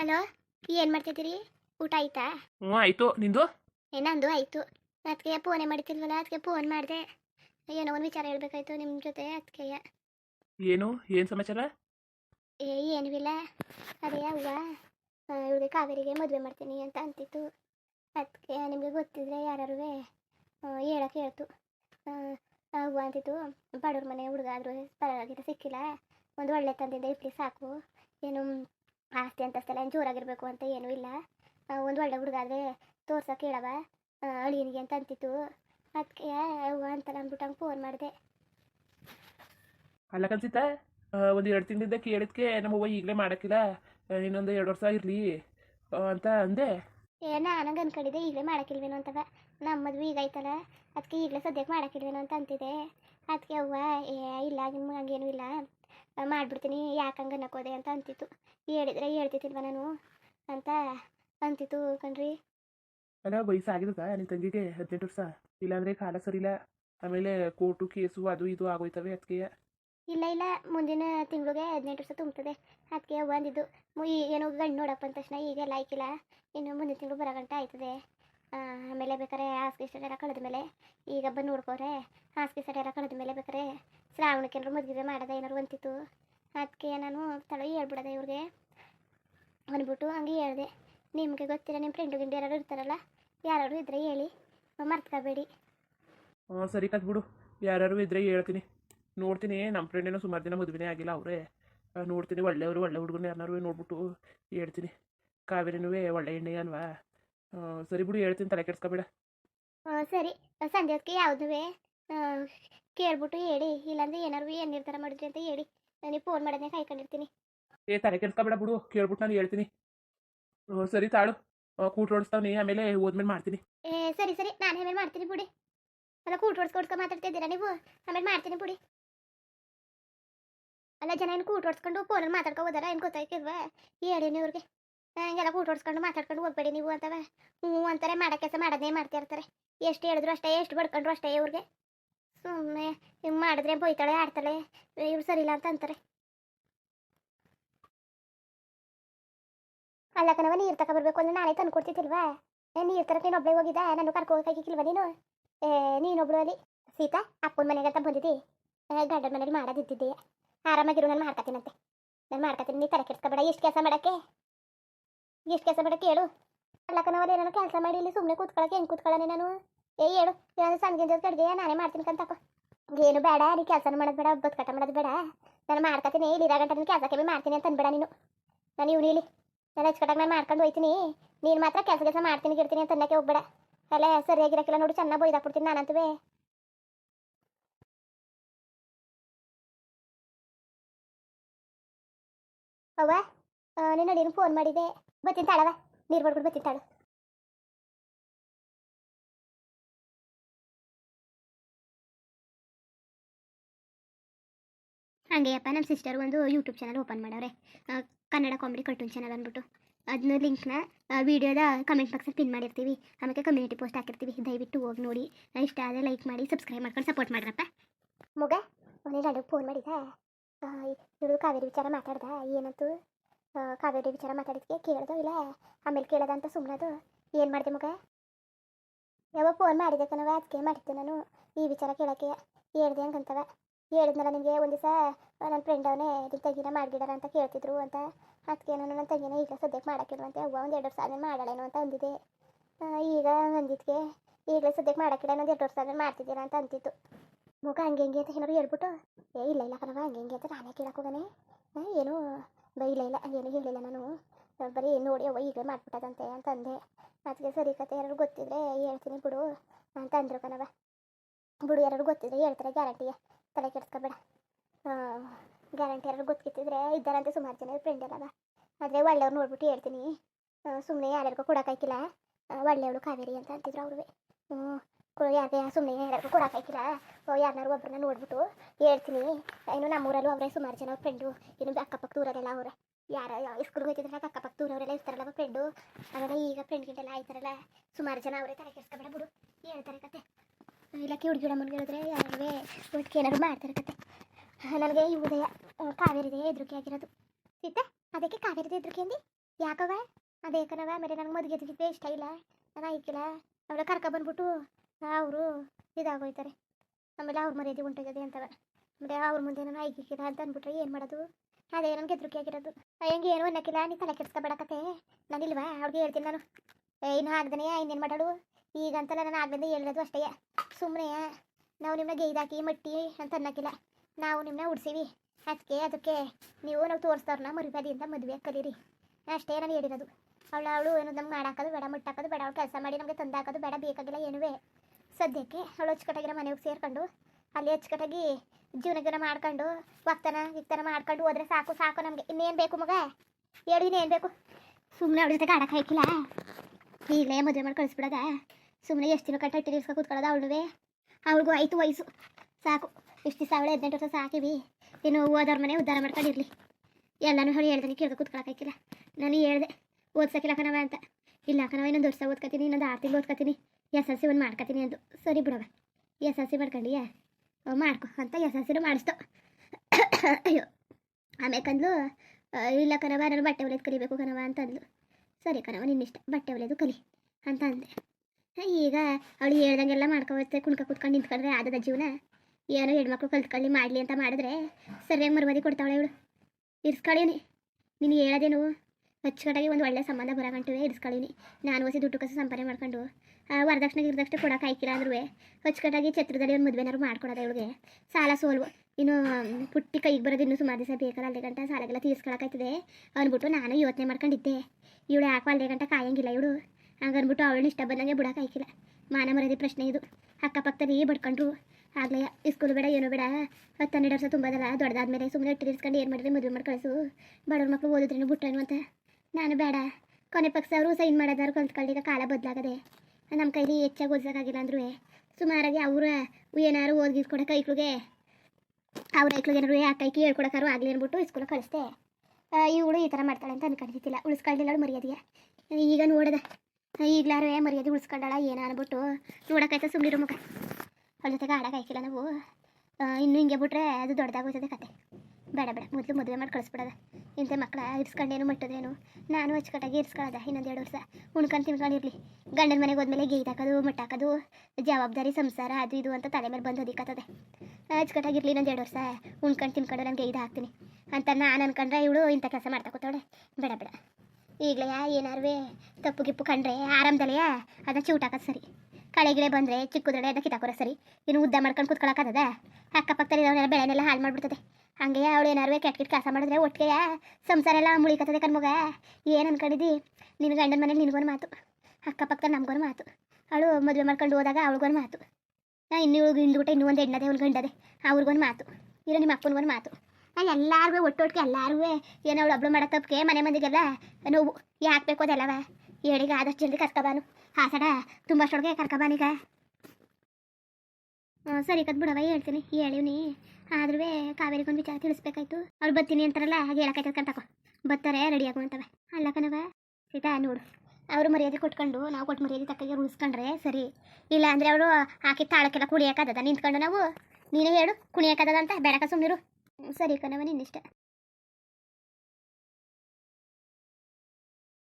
Hello ಏನು ಮಾಡ್ತಿದ್ದೀರಿ? ಊಟ ಆಯ್ತಾ? ಹ್ಞೂ ಆಯಿತು. ನಿಂದು? ಏ, ನಂದು ಆಯಿತು. ಅದಕ್ಕೆ ಫೋನೇ ಮಾಡ್ತಿಲ್ವಲ್ಲ ಅದಕ್ಕೆ ಫೋನ್ ಮಾಡಿದೆ. ಏನೋ ಒಂದು ವಿಚಾರ ಹೇಳ್ಬೇಕಾಯ್ತು ನಿಮ್ಮ ಜೊತೆ ಅದಕ್ಕೆ. ಏನು? ಏನು ಸಮಾಚಾರ? ಏ ಏನೂ ಇಲ್ಲ. ಅದೇ ಅವ್ವ ಇವ್ರಿಗೆ ಕಾವೇರಿಗೆ ಮದುವೆ ಮಾಡ್ತೀನಿ ಅಂತ ಅಂತಿತ್ತು. ಅದಕ್ಕೆ ನಿಮಗೆ ಗೊತ್ತಿದ್ರೆ ಯಾರು ಹೇಳಕ್ಕೆ ಹೇಳ್ತು. ಅವ್ವ ಅಂತಿತ್ತು ಬಡವ್ರ ಮನೆ ಹುಡುಗ ಆದರೂ ಪರವಾಗಿಲ್ಲ ಸಿಕ್ಕಿಲ್ಲ. ಒಂದು ಒಳ್ಳೆ ತಂದಿದ್ದೆ ಇಟ್ಲಿ ಸಾಕು. ಏನು ಆಸ್ತಿ ಅಂತಸ್ತೆಲ್ಲ ಏನು ಜೋರಾಗಿರ್ಬೇಕು ಅಂತ ಏನೂ ಇಲ್ಲ. ಒಂದು ಒಳ್ಳೆ ಹುಡುಗ ಆದರೆ ತೋರ್ಸೋಕೆ ಹೇಳವ ಅಳಿಯನಿಗೆ ಅಂತ ಅಂತಿತ್ತು. ಅದಕ್ಕೆ ಅವ್ವ ಅಂತ ಅಂದ್ಬಿಟ್ಟು ಹಂಗೆ ಫೋನ್ ಮಾಡಿದೆ. ಅಲ್ಲ ಕನ್ಸಿತ ಒಂದು ಎರಡು ತಿಂಗಳಿಂದ ಕೇಳಿದ್ಕೆ ನಮ್ಮವ್ವ ಈಗಲೇ ಮಾಡೋಕ್ಕಿಲ್ಲ ಇನ್ನೊಂದು ಎರಡು ವರ್ಷ ಇರಲಿ ಅಂತ ಅಂದೆ. ಏ ನಾನಂಗೆ ಅನ್ಕೊಂಡಿದ್ದೆ ಈಗಲೇ ಮಾಡೋಕ್ಕಿಲ್ವೇನೋ ಅಂತವ. ನಮ್ಮ ಮದುವೆ ಈಗ ಐತಲ್ಲ ಅದಕ್ಕೆ ಈಗಲೇ ಸದ್ಯಕ್ಕೆ ಮಾಡೋಕ್ಕಿಲ್ವೇನೋ ಅಂತ ಅಂತಿದ್ದೆ. ಅದಕ್ಕೆ ಅವ್ವ ಏ ಇಲ್ಲ ನಿಮ್ಗೆ ಹಂಗೇನೂ ಇಲ್ಲ. ಮಾಡ್ಬಿಡ್ತೀನಿ ಯಾಕೆ ಹಂಗೆ ಅನ್ನಕೋದೆ ಅಂತ ಅಂತಿತ್ತು. ಹೇಳಿದ್ರೆ ಹೇಳ್ತಿತ್ತಿಲ್ವ ನಾನು ಅಂತ ಅಂತಿತ್ತು ಕಣ್ರಿ. ಅಲ್ಲ ಸರ್ ನಿನ್ನ ತಂಗಿಗೆ ಹದಿನೆಂಟು ವರ್ಷ. ಇಲ್ಲಾಂದ್ರೆ ಕಾಲ ಸರಿಲ್ಲ ಆಮೇಲೆ ಕೋರ್ಟು ಕೇಸು ಅದು ಇದು ಆಗೋಯ್ತವೆ ಅದಕ್ಕೆ ಇಲ್ಲ ಇಲ್ಲ. ಮುಂದಿನ ತಿಂಗಳಿಗೆ ಹದಿನೆಂಟು ವರ್ಷ ತುಂಬ್ತದೆ. ಅದಕ್ಕೆ ಬಂದಿದ್ದು ಏನೋ ಗಂಡು ನೋಡಪ್ಪ ಅಂದ ತಕ್ಷಣ ಈಗ ಲಾಯ್ಕಿಲ್ಲ ಇನ್ನು ಮುಂದಿನ ತಿಂಗಳು ಬರೋ ಗಂಟೆ ಆಯ್ತದೆ. ಆಮೇಲೆ ಬೇಕಾದ್ರೆ ಹಾಸಿಗೆ ಸಡೆಲ್ಲ ಕಳೆದ ಮೇಲೆ ಈಗ ಬಂದು ನೋಡ್ಕೋರೆ ಹಾಸಿಗೆ ಸಡೆಲ್ಲ ಕಳೆದ ಮೇಲೆ ಬೇಕಾರೆ ಶ್ರಾವಣಕ್ಕೆ ಏನಾರು ಮದುವೆ ಮಾಡೋದ ಏನಾರು ಅಂತಿತ್ತು ಅದಕ್ಕೆ ನಾನು ತಲೆ ಹೇಳ್ಬಿಡೋದೆ ಇವ್ರಿಗೆ. ಅಂದ್ಬಿಟ್ಟು ಹಂಗೆ ಹೇಳಿದೆ. ನಿಮಗೆ ಗೊತ್ತಿಲ್ಲ ನಿಮ್ಮ ಫ್ರೆಂಡು ಗಿಂಡು ಯಾರು ಇರ್ತಾರಲ್ಲ ಯಾರು ಇದ್ರೆ ಹೇಳಿ. ಮರ್ತ್ಕೋಬೇಡಿ. ಹಾಂ ಸರಿ ಕತ್ ಬಿಡು. ಯಾರು ಇದ್ರೆ ಹೇಳ್ತೀನಿ. ನೋಡ್ತೀನಿ ನಮ್ಮ ಫ್ರೆಂಡೇನೋ ಸುಮಾರು ದಿನ ಮದುವೆನೇ ಆಗಿಲ್ಲ ಅವರೇ. ನೋಡ್ತೀನಿ ಒಳ್ಳೆಯವರು ಒಳ್ಳೆ ಹುಡುಗನ ಯಾರನ್ನಾರು ನೋಡ್ಬಿಟ್ಟು ಹೇಳ್ತೀನಿ. ಕಾವೇರಿನೂ ಒಳ್ಳೆ ಎಣ್ಣೆ ಅಲ್ವಾ? ಸರಿ ಬಿಡು ಹೇಳ್ತೀನಿ ತಲೆ ಕೆಡ್ಸ್ಕೊಬೇಡ. ಸರಿ. ಸಂಜೆ ಹೊತ್ತಿಗೆ ಯಾವುದೂ ಕೇಳ್ಬಿಟ್ಟು ಹೇಳಿ ಇಲ್ಲಾಂದ್ರೆ ಏನಾರು ಏನು ನಿರ್ಧಾರ ಮಾಡಿದ್ರಿ ಅಂತ ಹೇಳಿ. ನನಗೆ ಫೋನ್ ಮಾಡೋದನ್ನೇ ಕಾಯ್ಕೊಂಡಿರ್ತೀನಿ. ಏ ತಲೆ ಕೆಡ್ಸ್ಕೊಬೇಡ ಬಿಡು ಕೇಳ್ಬಿಟ್ಟು ನಾನು ಹೇಳ್ತೀನಿ. ಸರಿ ತಾಳು. ಕೂಟ್ ಓಡಿಸ್ತಾವ್ನಿ ಆಮೇಲೆ ಹೋದ್ಮೇಲೆ ಮಾಡ್ತೀನಿ. ಏ ಸರಿ ಸರಿ ನಾನು ಆಮೇಲೆ ಮಾಡ್ತೀನಿ ಬಿಡಿ. ಅಲ್ಲ ಕೂಟ್ ಓಡಿಸ್ಕೊಡ್ಸ್ಕೊ ಮಾತಾಡ್ತಿದ್ದೀರಾ ನೀವು? ಆಮೇಲೆ ಮಾಡ್ತೀನಿ ಬಿಡಿ. ಅಲ್ಲ ಜನ ಏನು ಕೂಟ್ ಓಡಿಸ್ಕೊಂಡು ಫೋನಲ್ಲಿ ಮಾತಾಡ್ಕೊ ಹೋದಾರ? ಏನು ಗೊತ್ತಾಯ್ತಿಲ್ವಾ ಹೇಳಿ ಇವ್ರಿಗೆ ಹಂಗೆಲ್ಲ ಕೂಟ್ ಓಡಿಸ್ಕೊಂಡು ಮಾತಾಡ್ಕೊಂಡು ಹೋಗ್ಬೇಡಿ ನೀವು ಅಂತವ. ಹ್ಞೂ ಅಂತಾರೆ ಮಾಡೋ ಕೆಲಸ ಮಾಡೋದೇ ಮಾಡ್ತಾ ಇರ್ತಾರೆ ಎಷ್ಟು ಹೇಳಿದ್ರು ಅಷ್ಟೇ ಎಷ್ಟು ಬಡ್ಕೊಂಡ್ರು ಅಷ್ಟೇ ಇವ್ರಿಗೆ. ಸುಮ್ಮನೆ ಹಿಂಗೆ ಮಾಡಿದ್ರೆ ಬೈತಾಳೆ, ಆಡ್ತಾಳೆ ಇವ್ರು ಸರಿಯಿಲ್ಲ ಅಂತ ಅಂತಾರೆ. ಅಲ್ಲ ಕಣವ ನೀರು ತಗೊಬರ್ಬೇಕು ಅಂದ್ರೆ ನಾಳೆ ತಂದು ಕೊಡ್ತಿದ್ದಿಲ್ವಾ? ನೀರು ತರಕ್ಕೆ ನೀನು ಒಬ್ಬಳೇ ಹೋಗಿದ್ದ ನಾನು ಕರ್ಕೊ ಹೋಗಕ್ಕಾಗಿಲ್ವ ನೀನು? ಏ ನೀನೊಬ್ಳು ಅಲ್ಲಿ? ಸೀತಾ, ಅಪ್ಪನ ಮನೆಗೆ ಅಂತ ಬಂದಿದ್ದಿ? ಗಂಡನ ಮನೇಲಿ ಮಾಡದಿದ್ದೆ ಆರಾಮಾಗಿರು, ನಾನು ಮಾಡ್ಕೊತೀನಂತೆ ನಾನು ಮಾಡ್ಕೊತೀನಿ ನೀ ತಲೆ ಕೆಡ್ಸ್ಕೊಬೇಡ. ಎಷ್ಟು ಕೆಲಸ ಮಾಡೋಕ್ಕೆ? ಎಷ್ಟು ಕೆಲಸ ಮಾಡಕ್ಕೆ ಹೇಳು? ಅಲ್ಲ ಕಣವ ಕೆಲಸ ಮಾಡಿ ಇಲ್ಲಿ ಸುಮ್ಮನೆ ಕೂತ್ಕೊಳ್ಳೋಕೆ ಹೆಂಗೆ ಕೂತ್ಕೊಳ್ಳೋಣ ನಾನು? ಏ ಹೇಳು ಏನಾದ್ರು ಸಂಜೆ ಅಡುಗೆ ನಾನೇ ಮಾಡ್ತೀನಿ ಕಂತಪ್ಪ ಏನು ಬೇಡ, ನೀ ಕೆಲಸ ಮಾಡೋದು ಬೇಡ ಒಬ್ಬತ್ತು ಕಟ್ಟ ಮಾಡೋದು ಬೇಡ. ನಾನು ಮಾಡ್ಕೊತೀನಿ ಇಲ್ಲಿ ಗಂಟೆ ನೀನು ಕೆಲಸ ಕಮ್ಮಿ ಮಾಡ್ತೀನಿ ಅಂತ ನೀನು. ನಾನು ಇವ್ನು ಇಲ್ಲಿ, ನಾನು ಹಚ್ಕಟ್ಟಾಗ ನಾನು ಮಾಡ್ಕೊಂಡು ಹೋಯ್ತೀನಿ. ನೀನು ಮಾತ್ರ ಕೆಲಸ ಕೆಲಸ ಮಾಡ್ತೀನಿ, ಗಿಡ್ತೀನಿ ಅಂತ ಅನ್ನಕ್ಕೆ ಹೋಗ್ಬೇಡ. ಅಲ್ಲ ಸರಿಯಾಗಿರಕ್ಕಿಲ್ಲ ನೋಡಿ, ಚೆನ್ನಾಗಿ ಬೈದಾಕ್ಬಿಡ್ತೀನಿ ನಾನಂತವೇ ಅವ್ವ ನೀನು ಅಡಿನ ಫೋನ್ ಮಾಡಿದೆ ಬತ್ತೀನಿ ತಾಳವ ನೀರು ಬಡ್ಬಿಟ್ಟು ಬತ್ತೀನಿ ತಾಳು. ಹಾಗೆಯಪ್ಪ ನಮ್ಮ ಸಿಸ್ಟರ್ ಒಂದು ಯೂಟ್ಯೂಬ್ ಚಾನಲ್ ಓಪನ್ ಮಾಡವ್ರೆ. ಕನ್ನಡ ಕಾಮಿಡಿ ಕಾರ್ಟೂನ್ ಚಾನಲ್ ಅಂದ್ಬಿಟ್ಟು. ಅದನ್ನ ಲಿಂಕ್ನ ವೀಡಿಯೋದ ಕಮೆಂಟ್ ಬಾಕ್ಸಲ್ಲಿ ಪಿನ್ ಮಾಡಿರ್ತೀವಿ. ಆಮೇಲೆ ಕಮ್ಯುನಿಟಿ ಪೋಸ್ಟ್ ಹಾಕಿರ್ತೀವಿ. ದಯವಿಟ್ಟು ಹೋಗಿ ನೋಡಿ. ಇಷ್ಟ ಆದರೆ ಲೈಕ್ ಮಾಡಿ ಸಬ್ಸ್ಕ್ರೈಬ್ ಮಾಡ್ಕೊಂಡು ಸಪೋರ್ಟ್ ಮಾಡ್ರಪ್ಪ. ಮಗ, ಮನೇಲಿ ಅಡುಗೆ ಫೋನ್ ಮಾಡಿದ ಇವಳು ಕಾವೇರಿ ವಿಚಾರ ಮಾತಾಡ್ದೆ. ಏನಂತು? ಕಾವೇರಿ ವಿಚಾರ ಮಾತಾಡಿದ್ಕೆ ಕೇಳ್ದೋ ಇಲ್ಲ? ಆಮೇಲೆ ಕೇಳೋದ ಅಂತ ಸುಮ್ಮನದು ಏನು ಮಾಡಿದೆ ಮಗ? ಯಾವಾಗ ಫೋನ್ ಮಾಡಿದೆ ಕಣವ ಅದಕ್ಕೆ ಮಾಡಿದ್ದೆ ನಾನು. ಈ ವಿಚಾರ ಕೇಳೋಕ್ಕೆ ಹೇಳ್ದೆ ಹಂಗಂತವ. ಹೇಳಿದ್ನಲ್ಲ ನಿಮಗೆ ಒಂದು ದಿವಸ ನನ್ನ ಫ್ರೆಂಡ್ ಅವನೇ ನಿನ್ನ ತಂಗಿನ ಮಾಡ್ಗಿದಾರ ಅಂತ ಕೇಳ್ತಿದ್ರು ಅಂತ. ಅದಕ್ಕೆ ನಾನು ನನ್ನ ತಂಗಿನ ಈಗ ಸದ್ಯಕ್ಕೆ ಮಾಡೋಕ್ಕಿಲ್ವಂತೆ ಅವ್ವ ಒಂದು ಎರಡು ವರ್ಷ ಆದ್ಮೇಲೆ ಅಂತ ಅಂದಿದ್ದೆ ಆ, ಈಗ ಅಂದಿದ್ಕೆ ಈಗಲೇ ಸದ್ಯಕ್ಕೆ ಮಾಡೋಕ್ಕಿಲ್ಲ ಒಂದು ಎರಡು ವರ್ಷ ಆದ್ಮೇಲೆ ಮಾಡ್ತಿದ್ದೀರಾ ಅಂತ ಅಂತಿತ್ತು. ಮುಖ ಹಂಗೆ ಹಿಂಗೆ ಅಂತ ಏನಾರು ಹೇಳ್ಬಿಟ್ಟು ಏ ಇಲ್ಲ ಇಲ್ಲ ಕಣವ ಹಂಗೆ ಹಿಂಗೆ ಅಂತ ನಾನೇ ಹೋಗನೆ. ಏನು ಬೈ ಇಲ್ಲ ಇಲ್ಲ ಏನು ಹೇಳಿಲ್ಲ ನಾನು. ಬರೀ ನೋಡಿ ಅವ್ವ ಈಗಲೇ ಮಾಡಿಬಿಟ್ಟದಂತೆ ಅಂತ ಅಂದೆ. ಅದಕ್ಕೆ ಸರಿ ಕತೆ ಯಾರು ಗೊತ್ತಿದ್ರೆ ಹೇಳ್ತೀನಿ ಬಿಡು ಅಂತ ಅಂದರು ಕಣವ ಬಿಡು ಯಾರು ಗೊತ್ತಿದ್ರೆ ಹೇಳ್ತಾರೆ ಗ್ಯಾರಂಟಿಗೆ ತಲೆ ಕೆಡ್ಸ್ಕೊಬೇಡ. ಗ್ಯಾರಂಟಿ ಯಾರು ಗೊತ್ತಿತ್ತಿದ್ರೆ ಇದ್ದಾರಂತೆ ಸುಮಾರು ಜನ ಫ್ರೆಂಡ್ ಎಲ್ಲ ಆದರೆ ಒಳ್ಳೆಯವ್ರು ನೋಡ್ಬಿಟ್ಟು ಹೇಳ್ತೀನಿ. ಸುಮ್ಮನೆ ಯಾರ್ಯಾರಿಗೂ ಕೊಡೋಕ್ಕಾಯ್ಕಿಲ್ಲ ಒಳ್ಳೆಯವಳು ಕಾವೇರಿ ಅಂತ ಅಂತಿದ್ರು ಅವ್ರಿಗೆ ಹ್ಞೂ ಯಾರಿಗೆ ಸುಮ್ಮನೆ ಯಾರ್ಯಾರಿಗೂ ಕೊಡೋಕ್ಕಾಯ್ಕಿಲ್ಲ ಯಾರನ್ನಾರು ಒಬ್ಬರನ್ನ ನೋಡ್ಬಿಟ್ಟು ಹೇಳ್ತೀನಿ. ಇನ್ನು ನಮ್ಮೂರಲ್ಲೂ ಅವರೇ ಸುಮಾರು ಜನ ಫ್ರೆಂಡು ಇನ್ನು ಅಕ್ಕಪಕ್ಕ ದೂರದೆಲ್ಲ ಅವರೇ. ಯಾರ ಸ್ಕೂಲ್ಗೆ ಹೋಗ್ತಿದ್ರೆ ಅಕ್ಕಪಕ್ಕ ದೂರವರೆಲ್ಲ ಇರ್ತಾರಲ್ಲ ಫ್ರೆಂಡು ಆಮೇಲೆ ಈಗ ಫ್ರೆಂಡ್ ಗಿಂಡೆಲ್ಲ ಆಯ್ತಾರಲ್ಲ. ಸುಮಾರು ಜನ ಅವರೇ ತಲೆ ಕೆಡ್ಸ್ಕೊಬೇಡ ಬಿಡು. ಹೇಳ್ತಾರೆ ಕತೆ. ಇಲ್ಲ ಹುಡುಗಿ ಹೇಳಿದ್ರೆ ಯಾರಿಗೆ ಒಟ್ಟಿಗೆ ಏನಾದ್ರು ಮಾಡ್ತಾರೆ ಕತೆ. ನನಗೆ ಈ ಉದಯ ಕಾವೇರಿದೆ ಹೆದರಿಕೆ ಆಗಿರೋದು. ಸಿತ್ತೆ ಅದಕ್ಕೆ ಕಾವೇರಿದೆ ಹೆದರಿಕೆ ಅಂದು? ಯಾಕವ ಅದೇ ಕಣವ ಆಮೇಲೆ ನನಗೆ ಮದುವೆ ತೆಗಿತೆ ಇಷ್ಟ ಇಲ್ಲ. ನಾನು ಆಯ್ಕಿಲ್ಲ. ಅವ್ರ ಕರ್ಕ ಬಂದ್ಬಿಟ್ಟು ಅವರು ಇದಾಗೋಯ್ತಾರೆ. ಆಮೇಲೆ ಅವ್ರ ಮರ್ಯಾದೆ ಉಂಟಾಗಿದೆ ಅಂತವ. ಆಮೇಲೆ ಅವ್ರ ಮುಂದೆ ನಾನು ಆಯ್ಕಿಕ್ಕಿಲ್ಲ ಅಂತ ಅಂದ್ಬಿಟ್ರೆ ಏನು ಮಾಡೋದು? ಅದೇ ನನಗೆ ಹೆದರಿಕೆ ಆಗಿರೋದು. ಹೆಂಗೆ ಏನು ಅನ್ನಕ್ಕಿಲ್ಲ. ನೀ ತಲೆ ಕೆಡ್ಸ್ಕೊಬೇಡಕತ್ತೆ ನಾನಿಲ್ವಾ ಅವ್ರಿಗೆ ಹೇಳ್ತೀನಿ ನಾನು. ಏ, ಇನ್ನು ಆಗ್ದನೇ ಇನ್ನೇನು ಮಾಡೋಳು ಈಗಂತಲ್ಲ ನಾನು ಆಗ್ಲಿಂದ ಹೇಳಿರೋದು ಅಷ್ಟೇ. ಸುಮ್ಮನೆ ನಾವು ನಿಮ್ಮನ್ನ ಗೈದಾಕಿ, ಮಟ್ಟಿ ಅಂತ ಅನ್ನಕ್ಕಿಲ್ಲ ನಾವು ನಿಮ್ಮನ್ನ ಉಡ್ಸೀವಿ. ಅದಕ್ಕೆ ಅದಕ್ಕೆ ನೀವು ನಾವು ತೋರಿಸ್ತವ್ರನ್ನ ಮರಿಬಾದಿ ಅಂತ ಮದುವೆ ಕಲೀರಿ ಅಷ್ಟೇ ನಾನು ಹೇಳಿರೋದು. ಅವಳು ಅವಳು ಏನು ನಮ್ಗೆ ಮಾಡಾಕೋದು ಬೇಡ, ಮುಟ್ಟಾಕೋದು ಬೇಡ, ಅವಳು ಕೆಲಸ ಮಾಡಿ ನಮಗೆ ತಂದಾಕೋದು ಬೇಡ, ಬೇಕಾಗಿಲ್ಲ ಏನುವೇ. ಸದ್ಯಕ್ಕೆ ಅವಳು ಅಚ್ಚುಕಟ್ಟಾಗಿರೋ ಮನೆಗೆ ಸೇರ್ಕೊಂಡು, ಅಲ್ಲಿ ಅಚ್ಚುಕಟ್ಟಾಗಿ ಜೀವನ ಜೀವನ ಮಾಡ್ಕೊಂಡು, ವಕ್ತನ ಇಕ್ತನ ಮಾಡ್ಕೊಂಡು ಹೋದ್ರೆ ಸಾಕು ಸಾಕು ನಮಗೆ. ಇನ್ನೇನು ಬೇಕು ಮಗ? ಹೇಳಿ, ಇನ್ನೇನು ಬೇಕು? ಸುಮ್ಮನೆ ಅವಳ ಜೊತೆಗೆ ಆಡಕ್ಕೆ ಹಾಕಿಲ್ಲ ಈಗಲೇ ಮದುವೆ ಮಾಡಿ ಕಳಿಸ್ಬಿಡದ? ಸುಮ್ಮನೆ ಎಷ್ಟು ದಿನ ಕಟ್ಟ ದಿವ್ಸ ಕೂತ್ಕೊಳ್ಳೋದು ಅವಳುವೆ? ಅವಳಿಗೂ ಆಯ್ತು ವಯಸ್ಸು. ಸಾಕು. ಇಷ್ಟು ದಿವಸ ಹದಿನೆಂಟು ವರ್ಷ ಸಾಕಿವಿ. ಇನ್ನು ಓದೋರ ಮನೆ ಉದ್ಧಾರ ಮಾಡ್ಕೊಂಡಿರ್ಲಿ. ಎಲ್ಲನೂ ಹೇಳಿ ಹೇಳ್ದೆ ಕೇಳ್ದು ಕೂತ್ಕೊಳಕ್ಕಾಕಿಲ್ಲ ನಾನು ಹೇಳ್ದೆ ಓದ್ಸಕ್ಕಿಲ್ಲ ಕಣವ ಅಂತ. ಇಲ್ಲ ಕಣವ ಇನ್ನೊಂದು ವರ್ಷ ಓದ್ಕೊತೀನಿ ಇನ್ನೊಂದು ಆರು ತಿಂಗಳು ಓದ್ಕೊತೀನಿ ಎಸ್ ಎಲ್ ಸಿ ಒಂದು ಮಾಡ್ಕೊತೀನಿ ಅಂದು. ಸರಿ ಬಿಡವ ಎಸ್ ಎಲ್ ಸಿ ಮಾಡ್ಕೊಂಡಿಯಾ? ಮಾಡ್ಕೊ ಅಂತ ಎಸ್ ಎಲ್ ಸಿನೂ ಮಾಡಿಸ್ತು. ಅಯ್ಯೋ. ಆಮೇಲೆ ಕಂದ್ಲು ಇಲ್ಲ ಕಣವ ನಾನು ಬಟ್ಟೆ ಒಲೆದು ಕಲಿಬೇಕು ಕಣವ ಅಂತಂದ್ಲು ಸರಿ ಕಣವ ನಿನ್ನಿಷ್ಟ. ಬಟ್ಟೆ ಒಲೆದು ಕಲಿ ಅಂತ ಅಂದೆ. ಈಗ ಅವಳು ಹೇಳ್ದಂಗೆಲ್ಲ ಮಾಡ್ಕೊಬತ್ತೆ, ಕುಣ್ಕ ಕುತ್ಕೊಂಡು ನಿಂತ್ಕೊಂಡ್ರೆ ಆದದ ಜೀವನ. ಏನೋ ಹೆಣ್ಮಕ್ಳು ಕಲ್ತ್ಕೊಳ್ಳಿ ಮಾಡಲಿ ಅಂತ ಮಾಡಿದ್ರೆ ಸರಿಯಾಗಿ ಮರುಬದಿ ಕೊಡ್ತಾವಳೆ ಇವಳು. ಇರ್ಸ್ಕೊಳ್ಳೀನಿ ನೀನು ಹೇಳೋದೇನು ಅಚ್ಚುಕಟ್ಟಾಗಿ ಒಂದು ಒಳ್ಳೆ ಸಂಬಂಧ ಬರಗಂಟುವೆ ಇರ್ಸ್ಕೊಳ್ಳೀನಿ ನಾನು ಹೊಸಿ ದುಡ್ಡು ಕಸ ಸಂಪಾದನೆ ಮಾಡ್ಕೊಂಡು ವರದಕ್ಷಿಣೆ ಗಿರದಕ್ಷಿಣೆ ಕೊಡೋಕೆ ಆಯ್ಕಿಲ್ಲ ಅಂದ್ರೂ ಅಚ್ಚುಕಟ್ಟಾಗಿ ಛತ್ರದಲ್ಲಿ ಒಂದು ಮದುವೆನಾರು ಮಾಡ್ಕೊಡೋದು ಇವಳಿಗೆ. ಸಾಲ ಸೋಲ್ವು. ಇನ್ನು ಪುಟ್ಟಿ ಕೈಗೆ ಬರೋದು ಇನ್ನೂ ಸುಮಾರು ದಿವಸ ಬೇಕಲ್ಲ ಅಲ್ಲೇ ಗಂಟ ಸಾಲಗೆಲ್ಲ ತೀರ್ಸ್ಕೊಳಕಾಯ್ತದೆ ಅಂದ್ಬಿಟ್ಟು ನಾನು ಯೋಚನೆ ಮಾಡ್ಕೊಂಡಿದ್ದೆ. ಇವಳು ಯಾಕೋ ಅಲ್ಲೇ ಗಂಟ ಕಾಯಂಗಿಲ್ಲ ಇವಳು. ಹಂಗನ್ಬಿಟ್ಟು ಅವಳನ್ನ ಇಷ್ಟ ಬಂದಂಗೆ ಬಿಡೋಕೆ ಆಯ್ಕಿಲ್ಲ ಮಾನ ಮರದಿ ಪ್ರಶ್ನೆ ಇದು. ಅಕ್ಕಪಕ್ಕದಲ್ಲಿ ಬಡ್ಕೊಂಡ್ರು. ಆಗ್ಲೇ ಸ್ಕೂಲ್ ಬೇಡ, ಏನೂ ಬೇಡ. ಹತ್ತು ಹನ್ನೆರಡು ವರ್ಷ ತುಂಬೋದಲ್ಲ ದೊಡ್ಡದಾದ್ಮೇಲೆ ಸುಮ್ಮನೆ ಇಟ್ಟು ಇರಿಸ್ಕೊಂಡು ಏನು ಮಾಡಿದ್ರೆ ಮದುವೆ ಮಾಡಿ ಕಳಿಸು. ಬಡವ್ರ ಮಕ್ಕಳು ಓದಿದ್ರೇನು ಬಿಟ್ಟೇನು ಅಂತ. ನಾನು ಬೇಡ. ಕೊನೆ ಪಕ್ಷ ಅವರು ಸೈನ್ ಮಾಡೋದಾರು ಕಲ್ತ್ಕೊಳ್ಳಿ ಕಾಲ ಬದಲಾಗದೆ. ನಮ್ಮ ಕೈಲಿ ಹೆಚ್ಚಾಗಿ ಓದಿಸೋಕ್ಕಾಗಿಲ್ಲ ಅಂದ್ರೂ ಸುಮಾರಾಗಿ ಅವರ ಏನಾರು ಓದಿಸ್ಕೊಡಕ್ಕೆ ಐಕ್ಳಿಗೆ ಅವ್ರ ಐಕ್ಳಿಗೆ ಏನಾರು ಆ ಕೈಕಿ ಹೇಳ್ಕೊಡಕ್ಕಾರು ಆಗಲಿ ಅಂದ್ಬಿಟ್ಟು ಸ್ಕೂಲಿಗೆ ಕಳಿಸ್ದೆ. ಇವಳು ಈ ಥರ ಮಾಡ್ತಾಳೆ ಅಂತ ಅನ್ಕೊಂಡಿದ್ದಿಲ್ಲ. ಉಳಿಸ್ಕೊಳ್ಳಿಲ್ಲ ಅವಳು ಮರ್ಯಾದೆಗೆ. ಈಗ ನೋಡದ. ಈಗಲಾರು ಮರ್ಯಾದೆ ಉಳಿಸ್ಕೊಂಡಾಳ, ಏನೋ? ಅನ್ಬಿಟ್ಟು ನೋಡೋಕ್ಕಾಯ್ತ ಸುಮ್ಮನಿರು ಮುಖ. ಅವ್ಳ ಜೊತೆಗೆ ಆಡಕ್ಕೆ ಆಯ್ಕಿಲ್ಲ ನಾವು. ಇನ್ನು ಹಿಂಗೆ ಬಿಟ್ರೆ ಅದು ದೊಡ್ಡದಾಗೋಯ್ತದೆ ಕತೆ. ಬೇಡ ಬೇಡ, ಮೊದಲು ಮದುವೆ ಮಾಡಿ ಕಳಿಸ್ಬಿಡೋದ. ಇಂಥ ಮಕ್ಕಳ ಇರ್ಸ್ಕೊಂಡೇನು, ಮಟ್ಟದೇನು? ನಾನು ಅಚ್ಚುಕಟ್ಟಾಗಿ ಇರ್ಸ್ಕೊಳ್ಳೋದ ಇನ್ನೊಂದು ಎರಡು ವರ್ಷ. ಉಣ್ಕೊಂಡು ತಿನ್ಕೊಂಡಿರಲಿ. ಗಂಡನ ಮನೆಗೆ ಹೋದ್ಮೇಲೆ ಗೇಯ್ದಾಕೋದು ಮುಟ್ಟಾಕೋದು, ಜವಾಬ್ದಾರಿ, ಸಂಸಾರ, ಅದು ಇದು ಅಂತ ತಲೆ ಮೇಲೆ ಬಂದು ಅದಿಕ್ಕತ್ತದೆ ಅಚ್ಚುಕಟ್ಟಾಗಿರ್ಲಿ ಇನ್ನೊಂದು ಎರಡು ವರ್ಷ. ಉಣ್ಕೊಂಡು ತಿನ್ಕೊಂಡು ನಾನು ಗೈದ ಹಾಕ್ತೀನಿ ಅಂತ ನಾನು ಅನ್ಕೊಂಡ್ರೆ ಇವಳು ಇಂಥ ಕೆಲಸ ಮಾಡ್ತಾ ಕೂತವಳೆ. ಬೇಡ ಬೇಡ. ಈಗಲೇ ಏನಾರ್ವೇ ತಪ್ಪು ಗಿಪ್ಪು ಕಂಡ್ರೆ ಆರಾಮದಲ್ಲೇ ಅದನ್ನ ಚೂಟಾಕೋದು ಸರಿ. ಕಳೆ ಗಿಳೆ ಬಂದರೆ ಚಿಕ್ಕದಡೆ ಅದಕ್ಕೆ ಕಿತ್ತಾಕೋರ ಸರಿ. ಇನ್ನು ಉದ್ದ ಮಾಡ್ಕೊಂಡು ಕುತ್ಕೊಳಕ್ಕದ ಅಕ್ಕಪಕ್ಕದಲ್ಲಿ ಇರೋನೆಲ್ಲ ಬೆಳೆನೆಲ್ಲ ಹಾಳು ಮಾಡಿಬಿಡ್ತದೆ. ಹಂಗೆ ಅವಳು ಏನಾರು ಕೆಟ್ಟ ಕೆಟ್ಟ ಕೆಲಸ ಮಾಡಿದ್ರೆ ಒಟ್ಟಿಗೆ ಸಂಸಾರ ಎಲ್ಲ ಮುಳಿಕತ್ತದೆ ಕಣ್ಮಗ. ಏನು ಅನ್ಕೊಂಡಿದ್ದಿ? ನಿನ್ನ ಗಂಡನ ಮನೇಲಿ ನಿನಗೊಂದು ಮಾತು. ಅಕ್ಕಪಕ್ಕದಲ್ಲಿ ನಮ್ಗೊಂದು ಮಾತು. ಅವಳು ಮದುವೆ ಮಾಡ್ಕೊಂಡು ಹೋದಾಗ ಅವಳಿಗೊಂದು ಮಾತು. ನಾ ಇನ್ನೂ ಇಳು ಇನ್ನೂ ಒಂದು ಹೆಣ್ಣದೆ ಅವ್ಳು ಗಂಡದೆ. ಅವ್ರಿಗೊಂದು ಮಾತು. ಇರೋ ನಿಮ್ಮ ಅಪ್ಪನಿಗೊಂದು ಮಾತು. ಎಲ್ಲಾರ್ಗೂ ಒಟ್ಟೊಟ್ಟಿಗೆ ಎಲ್ಲಾರು ಏನೋ ಅವಳು ಒಬ್ಳು ಮಾಡೋ ಮನೆ ಮಂದಿಗೆಲ್ಲ ನೋವು ಯಾಕೆ ಬೇಕು ಅದೆಲ್ಲವ. ಹೇಳಿಗ ಆದಷ್ಟು ಜಲ್ದಿ ಕರ್ಕೊಬಾನು ಹಾಸಡ ತುಂಬ ಅಷ್ಟೊಳಗೆ ಕರ್ಕೊಬಾನೀಗ ಸರಿ ಕದ್ ಬಿಡವ ಹೇಳ್ತೀನಿ. ಹೇಳಿವ್ನಿ ಆದ್ರೂ ಕಾವೇರಿಗೊಂದು ವಿಚಾರ ತಿಳಿಸ್ಬೇಕಾಯ್ತು. ಅವ್ರು ಬರ್ತೀನಿ ಅಂತಾರಲ್ಲ, ಹಾಗೆ ಹೇಳಕ್ಕಾಯ್ತದ ಕಂತಕೋ ಬರ್ತಾರೆ ರೆಡಿ ಆಗು ಅಂತವ ಅಲ್ಲ ಕಣವ ಸೀತಾ ನೋಡು. ಅವರು ಮರ್ಯಾದೆ ಕೊಟ್ಕೊಂಡು, ನಾವು ಕೊಟ್ಟು ಮರ್ಯಾದೆ ತಕ್ಕಾಗಿ ಉಳಿಸ್ಕೊಂಡ್ರೆ ಸರಿ. ಇಲ್ಲ ಅಂದರೆ ಅವರು ಹಾಕಿ ತಾಳಕ್ಕೆಲ್ಲ ಕುಣಿಯೋಕ್ಕದ ನಿಂತ್ಕೊಂಡು ನಾವು, ನೀನೇ ಹೇಳು ಕುಣಿಯೋಕ್ಕದ ಅಂತ. ಬೇಡಕ ಸುಮ್ಮನಿರು ಸರಿ ಕಣವ ನಿನ್ನಿಷ್ಟ